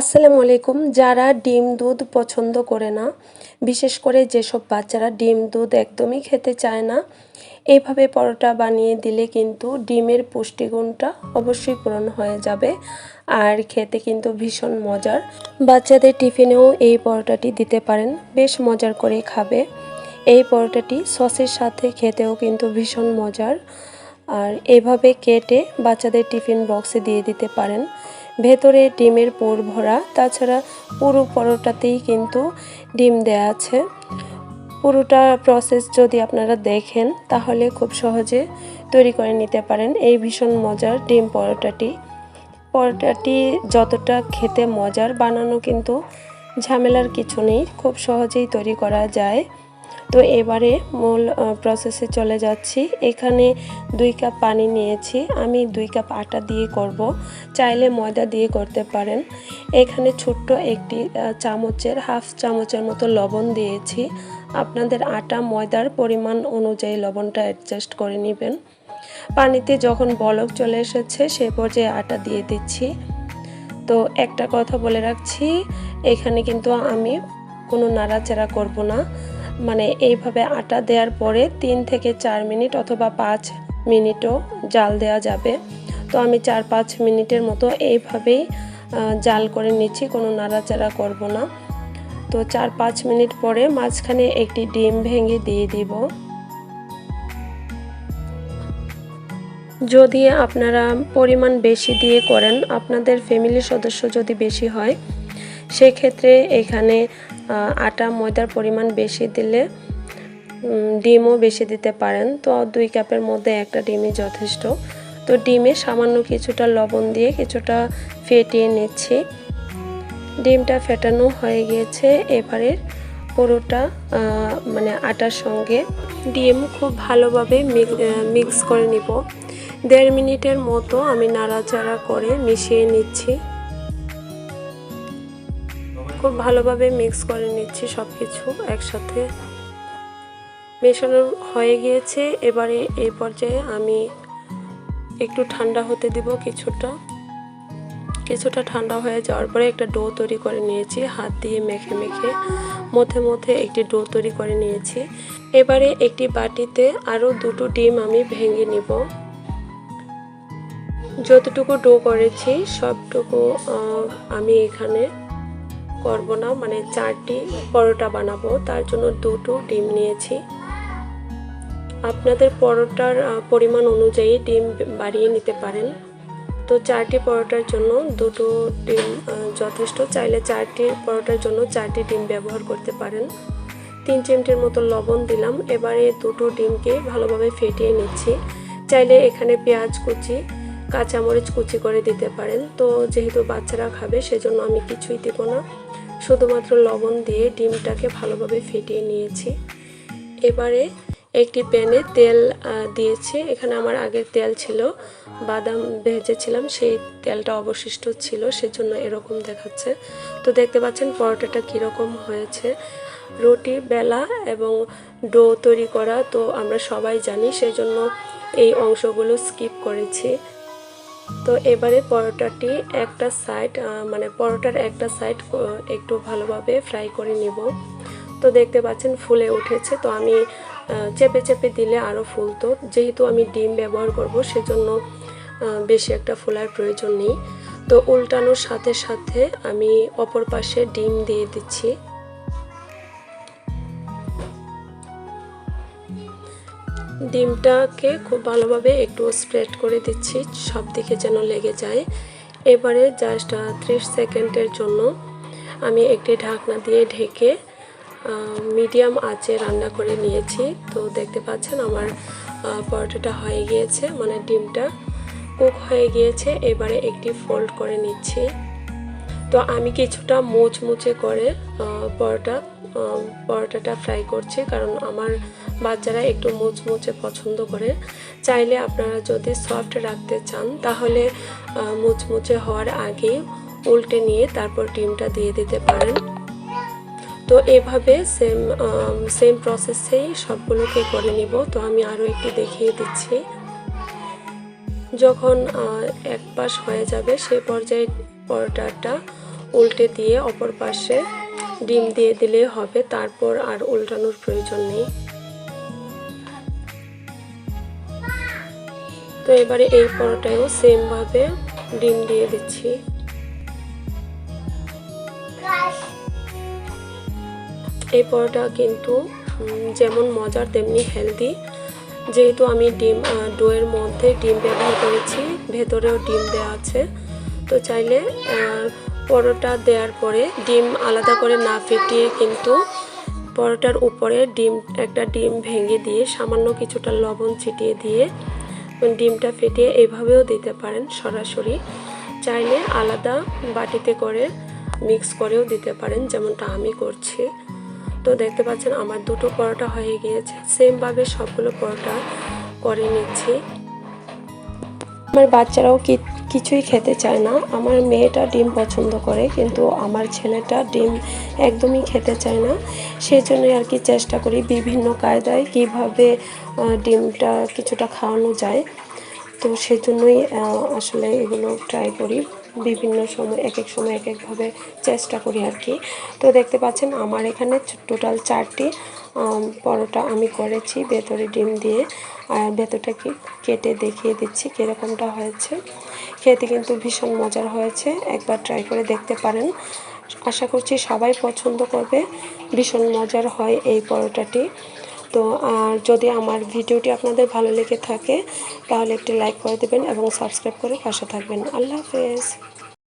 আসসালামু আলাইকুম। যারা ডিম দুধ পছন্দ করে না, বিশেষ করে যেসব বাচ্চারা ডিম দুধ একদমই খেতে চায় না এইভাবে পরোটা বানিয়ে দিলে কিন্তু ডিমের পুষ্টিগুণটা অবশ্যই পূরণ হয়ে যাবে আর খেতে কিন্তু ভীষণ মজার। বাচ্চাদের টিফিনেও এই পরোটাটি দিতে পারেন, বেশ মজার করে খাবে। এই পরোটাটি সসের সাথে খেতেও কিন্তু ভীষণ মজার। আর এভাবে কেটে বাচ্চাদের টিফিন বক্সে দিয়ে দিতে পারেন। ভেতরে ডিমের পোর ভরা, তাছাড়া পুরো পরোটাতেই কিন্তু ডিম দেয়া আছে। পুরোটা প্রসেস যদি আপনারা দেখেন, তাহলে খুব সহজে তৈরি করে নিতে পারেন। এই ভীষণ মজার ডিম পরোটাটি। পরোটাটি যতটা খেতে মজার, বানানো কিন্তু ঝামেলার কিছু নেই। খুব সহজেই তৈরি করা যায়। তো এবারে মূল প্রসেসে চলে যাচ্ছি। এখানে দুই কাপ পানি নিয়েছি। আমি দুই কাপ আটা দিয়ে করব। চাইলে ময়দা দিয়ে করতে পারেন। এখানে ছোট্ট একটি চামচের হাফ চামচের মতো লবণ দিয়েছি। আপনাদের আটা ময়দার পরিমাণ অনুযায়ী লবণটা অ্যাডজাস্ট করে নেবেন। পানিতে যখন বলক চলে এসেছে, সে পর্যায়ে আটা দিয়ে দিচ্ছি। তো একটা কথা বলে রাখছি, এখানে কিন্তু আমি কোনো নাড়াচাড়া করব না। মানে এইভাবে আটা দেওয়ার পরে তিন থেকে চার মিনিট অথবা পাঁচ মিনিটও জাল দেওয়া যাবে। তো আমি চার পাঁচ মিনিটের মতো এইভাবেই জাল করে নিচ্ছি, কোনো নাড়াচাড়া করব না। তো চার পাঁচ মিনিট পরে মাঝখানে একটি ডিম ভেঙে দিয়ে দিব। যদি আপনারা পরিমাণ বেশি দিয়ে করেন, আপনাদের ফ্যামিলির সদস্য যদি বেশি হয়, সেক্ষেত্রে এখানে আটা ময়দার পরিমাণ বেশি দিলে ডিমও বেশি দিতে পারেন। তো দুই কাপের মধ্যে একটা ডিমই যথেষ্ট। তো ডিমে সামান্য কিছুটা লবণ দিয়ে কিছুটা ফেটিয়ে নিচ্ছি। ডিমটা ফেটানো হয়ে গিয়েছে। এবারে পুরোটা মানে আটার সঙ্গে ডিম খুব ভালোভাবে মিক্স করে নিব। দেড় মিনিটের মতো আমি নাড়াচাড়া করে মিশিয়ে নিচ্ছি। খুব ভালোভাবে মিক্স করে নিচ্ছি সব কিছু একসাথে। মেশানো হয়ে গিয়েছে, এবারে এই পর্যায়ে আমি একটু ঠান্ডা হতে দিব কিছুটা। কিছুটা ঠান্ডা হয়ে যাওয়ার পরে একটা ডো তৈরি করে নিয়েছি, হাত দিয়ে মেখে মেখে মধ্যে মধ্যে একটি ডো তৈরি করে নিয়েছি। এবারে একটি বাটিতে আরও দুটো ডিম আমি ভেঙে নিব। যতটুকু ডো করেছি সবটুকু আমি এখানে করব না মানে চারটি পরোটা বানাবো, তার জন্য দুটো ডিম নিয়েছি। আপনাদের পরোটার পরিমাণ অনুযায়ী ডিম বাড়িয়ে নিতে পারেন। তো চারটি পরোটার জন্য দুটো ডিম যথেষ্ট। চাইলে চারটি পরোটার জন্য চারটি ডিম ব্যবহার করতে পারেন। তিন চিমটির মতো লবণ দিলাম, এবারে দুটো ডিমকে ভালোভাবে ফেটিয়ে নিচ্ছি। চাইলে এখানে পেঁয়াজ কুচি, কাঁচামরিচ কুচি করে দিতে পারেন। তো যেহেতু বাচ্চারা খাবে, সেজন্য আমি কিছুই দেবো না। শুধুমাত্র লবণ দিয়ে ডিমটাকে ভালোভাবে ফেটিয়ে নিয়েছি। এবারে একটি প্যানে তেল দিয়েছি। এখানে আমার আগের তেল ছিল বাদাম ভেজেছিলাম, সেই তেলটা অবশিষ্ট ছিল, সেজন্য এরকম দেখাচ্ছে। তো দেখতে পাচ্ছেন পরোটাটা কীরকম হয়েছে। রুটি বেলা এবং ডো তৈরি করা, তো আমরা সবাই জানি, সেজন্য এই অংশগুলো স্কিপ করেছি। তো এবারে পরোটাটি একটা সাইড মানে পরোটার একটা সাইড একটু ভালোভাবে ফ্রাই করে নিব। তো দেখতে পাচ্ছেন ফুলে উঠেছে, তো আমি চেপে চেপে দিলে আরও ফুলতো। যেহেতু আমি ডিম ব্যবহার করব, সেজন্য বেশি একটা ফোলার প্রয়োজন নেই। তো উল্টানোর সাথে সাথে আমি অপর পাশে ডিম দিয়ে দিচ্ছি। ডিমটাকে খুব ভালোভাবে একটু স্প্রেড করে দিচ্ছি, সব দিকে যেন লেগে যায়। এবারে জাস্ট ত্রিশ সেকেন্ডের জন্য আমি একটি ঢাকনা দিয়ে ঢেকে মিডিয়াম আঁচে রান্না করে নিয়েছি। তো দেখতে পাচ্ছেন আমার পরোটাটা হয়ে গিয়েছে মানে ডিমটা কুক হয়ে গিয়েছে। এবারে একটি ফোল্ড করে নিচ্ছি। তো আমি কিছুটা মুচমুচে করে পরোটা পরোটাটা ফ্রাই করছি। কারণ আমার বাচ্চারা একটু মুচমুচে পছন্দ করে। চাইলে আপনারা যদি সফট রাখতে চান, তাহলে মুচমুচে হওয়ার আগে উল্টে নিয়ে তারপর ডিমটা দিয়ে দিতে পারেন। তো এভাবে সেম সেম প্রসেসেই সবগুলোকে করে নিব। তো আমি আরও একটি দেখিয়ে দিচ্ছি। যখন এক পাশ হয়ে যাবে, সে পর্যায়ে পরোটাটা উল্টে দিয়ে অপর পাশে ডিম দিয়ে দিলে হবে, তারপর আর উল্টানোর প্রয়োজন নেই। তো এবারে এই পরোটায়ও সেমভাবে ডিম দিয়ে দিচ্ছি। এই পরোটা কিন্তু যেমন মজার, তেমনি হেলদি। যেহেতু আমি ডিম ডোয়ের মধ্যে ডিম ব্যবহার করেছি, ভেতরেও ডিম দেওয়া আছে। তো চাইলে পরোটা দেওয়ার পরে ডিম আলাদা করে না ফেটিয়ে কিন্তু পরোটার উপরে ডিম, একটা ডিম ভেঙে দিয়ে সামান্য কিছুটা লবণ ছিটিয়ে দিয়ে ডিমটা ফেটিয়ে এভাবেও দিতে পারেন সরাসরি। চাইলে আলাদা বাটিতে করে মিক্স করেও দিতে পারেন, যেমনটা আমি করছি। তো দেখতে পাচ্ছেন আমার দুটো পরোটা হয়ে গিয়েছে। সেমভাবে সবগুলো পরোটা করে নিচ্ছি। আমার বাচ্চারাও কি- কিছুই খেতে চায় না। আমার মেয়েটা ডিম পছন্দ করে, কিন্তু আমার ছেলেটা ডিম একদমই খেতে চায় না। সেই জন্যই আর কি চেষ্টা করি বিভিন্ন কায়দায় কীভাবে ডিমটা কিছুটা খাওয়ানো যায়। তো সেজন্যই আসলে এগুলো ট্রাই করি। বিভিন্ন সময়, এক এক সময়, এক একভাবে চেষ্টা করি আর কি। তো দেখতে পাচ্ছেন আমার এখানে টোটাল চারটি পরোটা আমি করেছি ভেতরে ডিম দিয়ে। আর ভেতরটাকে কেটে দেখিয়ে দিচ্ছি কীরকমটা হয়েছে। খেতে কিন্তু ভীষণ মজার হয়েছে, একবার ট্রাই করে দেখতে পারেন। আশা করছি সবাই পছন্দ করবে, ভীষণ মজার হয় এই পরোটাটি। তো, আর যদি আমার ভিডিওটি আপনাদের ভালো লেগে থাকে, তাহলে একটি লাইক করে দেবেন এবং সাবস্ক্রাইব করে পাশে থাকবেন। আল্লাহ হাফেজ।